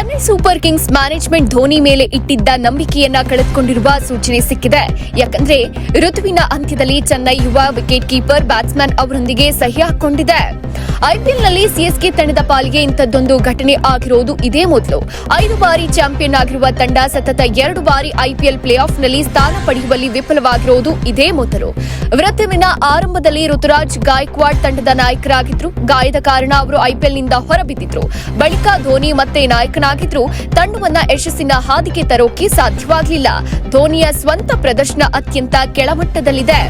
Super Kings management Dhoni ಮೇಲೆ ಇಟ್ಟಿದ್ದ ನಂಬಿಕೆಯನ್ನ ಕಳೆದುಕೊಂಡಿರುವ ಸೂಚನೆ ಸಿಕ್ಕಿದೆ. ಯಾಕಂದ್ರೆ ಋತುವಿನ ಅಂತ್ಯದಲ್ಲಿ ಚೆನ್ನೈ ಯುವ ವಿಕೆಟ್ ಕೀಪರ್ ಬ್ಯಾಟ್ಸ್ಮನ್ ಅವರೊಂದಿಗೆ ಸಹಿ ಹಾಕೊಂಡಿದೆ. ಐಪಿಎಲ್ನಲ್ಲಿ ಸಿಎಸ್ಕೆ ತಂಡದ ಪಾಲಿಗೆ ಇಂಥದ್ದೊಂದು ಘಟನೆ ಆಗಿರೋದು ಇದೇ ಮೊದಲು. ಐದು ಬಾರಿ ಚಾಂಪಿಯನ್ ಆಗಿರುವ ತಂಡ ಸತತ ಎರಡು ಬಾರಿ ಐಪಿಎಲ್ ಪ್ಲೇ ಆಫ್ನಲ್ಲಿ ಸ್ಥಾನ ಪಡೆಯುವಲ್ಲಿ ವಿಫಲವಾಗಿರೋದು ಇದೇ ಮೊದಲು. ಋತುವಿನ ಆರಂಭದಲ್ಲಿ ಋತುರಾಜ್ ಗಾಯಕ್ವಾಡ್ ತಂಡದ ನಾಯಕರಾಗಿದ್ರು. ಗಾಯದ ಕಾರಣ ಅವರು ಐಪಿಎಲ್ನಿಂದ ಹೊರಬಿದ್ದಿದ್ರು. ಬಳಿಕ ಧೋನಿ ಮತ್ತೆ ನಾಯಕನಾಗಿದ್ರು ತಂಡವನ್ನ ಯಶಸ್ಸಿನ ಹಾದಿಗೆ ತರೋಕೆ ಸಾಧ್ಯವಾಗಲಿಲ್ಲ. ಧೋನಿಯ ಸ್ವಂತ ಪ್ರದರ್ಶನ ಅತ್ಯಂತ ಕೆಳಮಟ್ಟದಲ್ಲಿದೆ.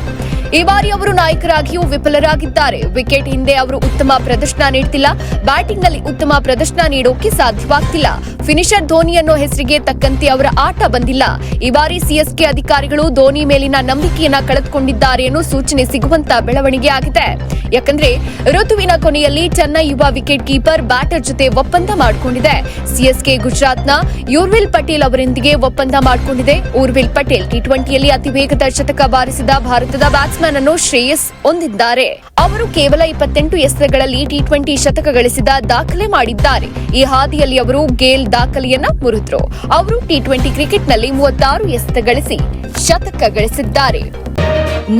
ಈ ಬಾರಿ ಅವರು ನಾಯಕರಾಗಿಯೂ ವಿಫಲರಾಗಿದ್ದಾರೆ. ವಿಕೆಟ್ ಹಿಂದೆ ಅವರು ಉತ್ತಮ ಪ್ರದರ್ಶನ ನೀಡುತ್ತಿಲ್ಲ ಬ್ಯಾಟಿಂಗ್ನಲ್ಲಿ ಉತ್ತಮ ಪ್ರದರ್ಶನ ನೀಡೋಕೆ ಸಾಧ್ಯವಾಗ್ತಿಲ್ಲ. ಫಿನಿಶರ್ ಧೋನಿ ಅನ್ನೋ ಹೆಸರಿಗೆ ತಕ್ಕಂತೆ ಅವರ ಆಟ ಬಂದಿಲ್ಲ. ಈ ಬಾರಿ ಸಿಎಸ್ಕೆ ಅಧಿಕಾರಿಗಳು ಧೋನಿ ಮೇಲಿನ ನಂಬಿಕೆಯನ್ನ ಕಳೆದುಕೊಂಡಿದ್ದಾರೆ ಅನ್ನೋ ಸೂಚನೆ ಸಿಗುವಂತ ಬೆಳವಣಿಗೆ ಆಗಿದೆ. ಯಾಕಂದ್ರೆ ಋತುವಿನ ಕೊನೆಯಲ್ಲಿ ಚೆನ್ನೈ ಯುವ ವಿಕೆಟ್ ಕೀಪರ್ ಬ್ಯಾಟರ್ ಜೊತೆ ಒಪ್ಪಂದ ಮಾಡಿಕೊಂಡಿದೆ. ಸಿಎಸ್ಕೆ ಗುಜರಾತ್ನ ಯೂರ್ವಿಲ್ ಪಟೇಲ್ ಅವರೊಂದಿಗೆ ಒಪ್ಪಂದ ಮಾಡಿಕೊಂಡಿದೆ. ಊರ್ವಿಲ್ ಪಟೇಲ್ ಟಿ ಟ್ವೆಂಟಿಯಲ್ಲಿ ಅತಿ ವೇಗದ ಶತಕ ಬಾರಿಸಿದ ಭಾರತದ ಬ್ಯಾಟ್ಸ್ಮನ್ ಅನ್ನು ಶ್ರೇಯಸ್ ಹೊಂದಿದ್ದಾರೆ. ಅವರು ಕೇವಲ ಇಪ್ಪತ್ತೆಂಟು ಎಸೆತಗಳಲ್ಲಿ ಟಿ ಟ್ವೆಂಟಿ ಶತಕ ಗಳಿಸಿದ ದಾಖಲೆ ಮಾಡಿದ್ದಾರೆ. ಈ ಹಾದಿಯಲ್ಲಿ ಅವರು ಗೇಲ್ ದಾಖಲೆಯನ್ನ ಮುರಿದ್ರು. ಅವರು ಟಿ ಟ್ವೆಂಟಿ ಕ್ರಿಕೆಟ್ನಲ್ಲಿ ಮೂವತ್ತಾರು ಎಸೆತ ಗಳಿಸಿ ಶತಕ ಗಳಿಸಿದ್ದಾರೆ.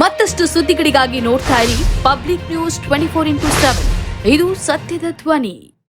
ಮತ್ತಷ್ಟು ಸುದ್ದಿಗಳಿಗಾಗಿ ನೋಡ್ತಾ ಇರಿ public news twenty four into seven ಇದು ಸತ್ಯದ ಧ್ವನಿ.